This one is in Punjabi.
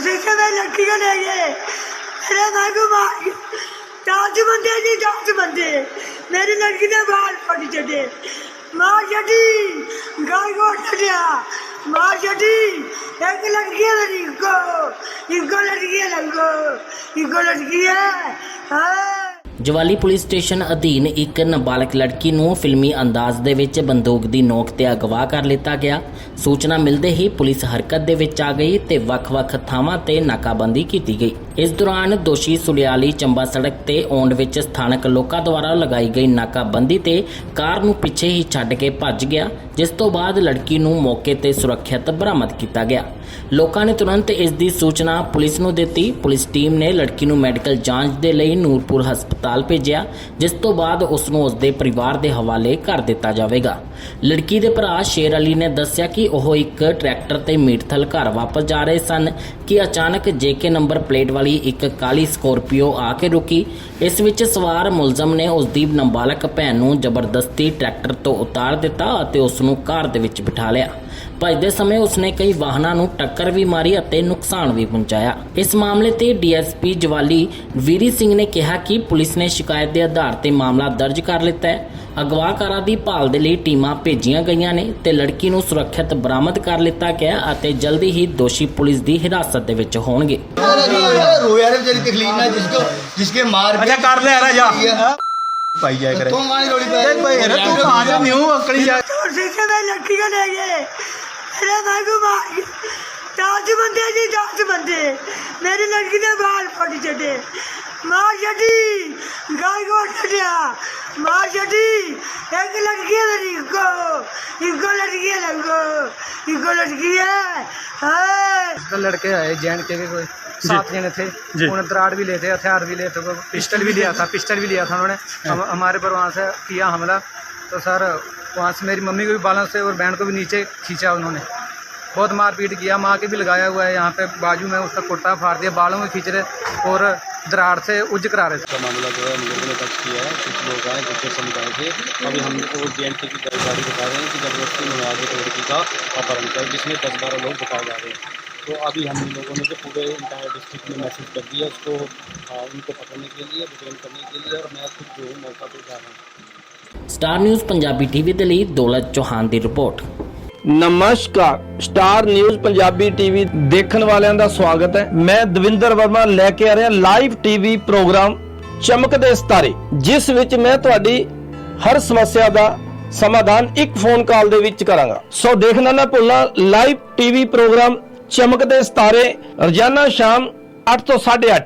शीशे में लड़की को ले गए। अरे भाग मार दस बंदे जी दस बंदे। मेरी लड़की ने बाल फट चढ़े। मार चढ़ी गाय को चढ़िया मार चढ़ी एक लड़की है मेरी इनको इनको लड़की है इनको इनको लड़की है। हाँ। ਜਵਾਲੀ ਪੁਲਿਸ ਸਟੇਸ਼ਨ ਅਧੀਨ ਇੱਕ ਨਾਬਾਲਗ ਲੜਕੀ ਨੂੰ ਫਿਲਮੀ ਅੰਦਾਜ਼ ਦੇ ਵਿੱਚ ਬੰਦੂਕ ਦੀ ਨੋਕ ਤੇ ਅਗਵਾ ਕਰ ਲਿੱਤਾ ਗਿਆ। ਸੂਚਨਾ ਮਿਲਦੇ ਹੀ ਪੁਲਿਸ ਹਰਕਤ ਦੇ ਵਿੱਚ ਆ ਗਈ ਤੇ ਵੱਖ-ਵੱਖ ਥਾਵਾਂ ਤੇ ਨਾਕਾਬੰਦੀ ਕੀਤੀ ਗਈ। ਇਸ ਦੌਰਾਨ ਦੋਸ਼ੀ ਸੁਲਿਆਲੀ ਚੰਬਾ ਸੜਕ ਤੇ ਔਂਡ ਵਿੱਚ ਸਥਾਨਕ ਲੋਕਾਂ ਦੁਆਰਾ ਲਗਾਈ ਗਈ ਨਾਕਾਬੰਦੀ ਤੇ ਕਾਰ ਨੂੰ ਪਿੱਛੇ ਹੀ ਛੱਡ ਕੇ ਭੱਜ ਗਿਆ, ਜਿਸ ਤੋਂ ਬਾਅਦ ਲੜਕੀ ਨੂੰ ਮੌਕੇ ਤੇ ਸੁਰੱਖਿਅਤ ਬਰਾਮਦ ਕੀਤਾ ਗਿਆ। ਲੋਕਾਂ ਨੇ ਤੁਰੰਤ ਇਸ ਦੀ ਸੂਚਨਾ ਪੁਲਿਸ ਨੂੰ ਦਿੱਤੀ। ਪੁਲਿਸ ਟੀਮ ਨੇ ਲੜਕੀ ਨੂੰ ਮੈਡੀਕਲ ਜਾਂਚ ਦੇ ਲਈ ਨੂਰਪੁਰ ਹਸਪਤਾਲ ਭੇਜਿਆ, ਜਿਸ ਤੋਂ ਬਾਅਦ ਉਸ ਨੂੰ ਉਸ ਦੇ ਪਰਿਵਾਰ ਦੇ ਹਵਾਲੇ ਕਰ ਦਿੱਤਾ ਜਾਵੇਗਾ। ਲੜਕੀ ਦੇ ਭਰਾ ਸ਼ੇਰ ਅਲੀ ਨੇ ਦੱਸਿਆ ਕਿ ਉਹ ਇੱਕ ਟਰੈਕਟਰ ਤੇ ਮੀਟਥਲ ਘਰ ਵਾਪਸ ਜਾ ਰਹੇ ਸਨ ਕਿ ਅਚਾਨਕ ਜੇਕੇ ਨੰਬਰ ਪਲੇਟ ਵਾਲੀ ਇੱਕ ਕਾਲੀ ਸਕੋਰਪੀਓ ਆ ਕੇ ਰੁਕੀ। ਇਸ ਵਿੱਚ ਸਵਾਰ ਮੁਲਜ਼ਮ ਨੇ ਉਸ ਦੀ ਨਾਬਾਲਗ ਭੈਣ ਨੂੰ ਜ਼ਬਰਦਸਤੀ ਟਰੈਕਟਰ ਤੋਂ ਉਤਾਰ ਦਿੱਤਾ ਅਤੇ ਉਸ ਨੂੰ ਕਾਰ ਦੇ ਵਿੱਚ ਬਿਠਾ ਲਿਆ। ਭੱਜਦੇ ਸਮੇਂ ਉਸਨੇ ਕਈ ਵਾਹਨਾਂ ਨੂੰ ਟੱਕਰ ਵੀ ਮਾਰੀ ਅਤੇ ਨੁਕਸਾਨ ਵੀ ਪਹੁੰਚਾਇਆ ਇਸ ਮਾਮਲੇ ਤੇ ਡੀਐਸਪੀ ਜਵਾਲੀ ਵੀਰੀ ਸਿੰਘ ਨੇ ਕਿਹਾ ਕਿ ਪੁਲਿਸ ਨੇ ਸ਼ਿਕਾਇਤ ਦੇ ਆਧਾਰ ਤੇ ਮਾਮਲਾ ਦਰਜ ਕਰ ਲਿੱਤਾ ਹੈ ਅਗਵਾਕਾਰਾਂ ਦੀ ਭਾਲ ਦੇ ਲਈ ਟੀਮਾਂ ਭੇਜੀਆਂ ਗਈਆਂ ਨੇ ਤੇ ਲੜਕੀ ਨੂੰ ਸੁਰੱਖਿਅਤ ਬਰਾਮਦ ਕਰ ਲਿੱਤਾ ਗਿਆ ਅਤੇ ਜਲਦੀ ਹੀ ਦੋਸ਼ੀ ਪੁਲਿਸ ਦੀ ਹਿਰਾਸਤ ਦੇ ਵਿੱਚ ਹੋਣਗੇ रोया रे बेचारी तकलीफ ना जिसको जिसके मार अच्छा कर ले रहा जा जा पाई जाए करे तुम मारी रोड़ी पे देख भाई अरे तू कहाँ से न्यू अकड़ी जा तो शीशे में लड़की को ले गए भाई। दस बंदे जी दस बंदे। मेरी लड़की ने बाल चढ़े चढ़ी गाय को चढ़िया मार चढ़ी एक लड़की है मेरी इनको इनको लड़की है इनको लड़की है हाँ। तो लड़के आए जैन के भी कोई। सात जने थे। उन्होंने दराड़ भी थे हथियार भी थे पिस्टल भी लिया था पिस्टल भी लिया था उन्होंने। हम, हमारे पर वहाँ से किया हमला। तो सर, वहाँ से मेरी मम्मी को भी बालों से और बहन को भी नीचे खींचा उन्होंने। बहुत मारपीट किया, माँ के भी लगाया हुआ है यहाँ पे, बाजू में उसका कुर्ता फाड़ दिया, बालों में खींच रहे और दराड़ से उज करा रहे। थे मामला जो है हम लोगों ने दर्ज किया है, कुछ लोग आए गुर्जर समुदाय के। अभी हमको जे की गिरफ्तारी बता रहे हैं कि ज़बरदस्ती में आज एक लड़की का अपहरण कर, जिसमें दस बारह लोग बताए जा रहे हैं। तो अभी हम लोगों ने जो पूरे इंटायर डिस्ट्रिक्ट में मैसेज कर दिया उसको उनको पकड़ने के लिए डिटेन करने के लिए और मैं खुद जो हूँ मौका पर जा रहा हूँ। ਸਟਾਰ ਨਿਊਜ਼ ਪੰਜਾਬੀ ਟੀਵੀ ਦੇ ਲਈ ਦੌਲਤ ਚੌਹਾਨ ਦੀ ਰਿਪੋਰਟ। ਨਮਸਕਾਰ, ਸਟਾਰ ਨਿਊਜ਼ ਪੰਜਾਬੀ ਟੀਵੀ ਦੇਖਣ ਵਾਲਿਆਂ ਦਾ ਸਵਾਗਤ ਹੈ। ਮੈਂ ਦਵਿੰਦਰ ਵਰਮਾ ਲੈ ਕੇ ਆ ਰਿਹਾ ਲਾਈਵ ਟੀਵੀ ਪ੍ਰੋਗਰਾਮ ਚਮਕਦੇ ਸਿਤਾਰੇ, ਜਿਸ ਵਿੱਚ ਮੈਂ ਤੁਹਾਡੀ ਹਰ ਸਮੱਸਿਆ ਦਾ ਸਮਾਧਾਨ ਇੱਕ ਫੋਨ ਕਾਲ ਦੇ ਵਿੱਚ ਕਰਾਂਗਾ। ਸੋ ਦੇਖਣਾ ਨਾ ਭੁੱਲਣਾ, ਲਾਈਵ ਟੀਵੀ ਪ੍ਰੋਗਰਾਮ ਚਮਕਦੇ ਸਿਤਾਰੇ, ਰੋਜ਼ਾਨਾ ਸ਼ਾਮ 8 ਤੋਂ 8:30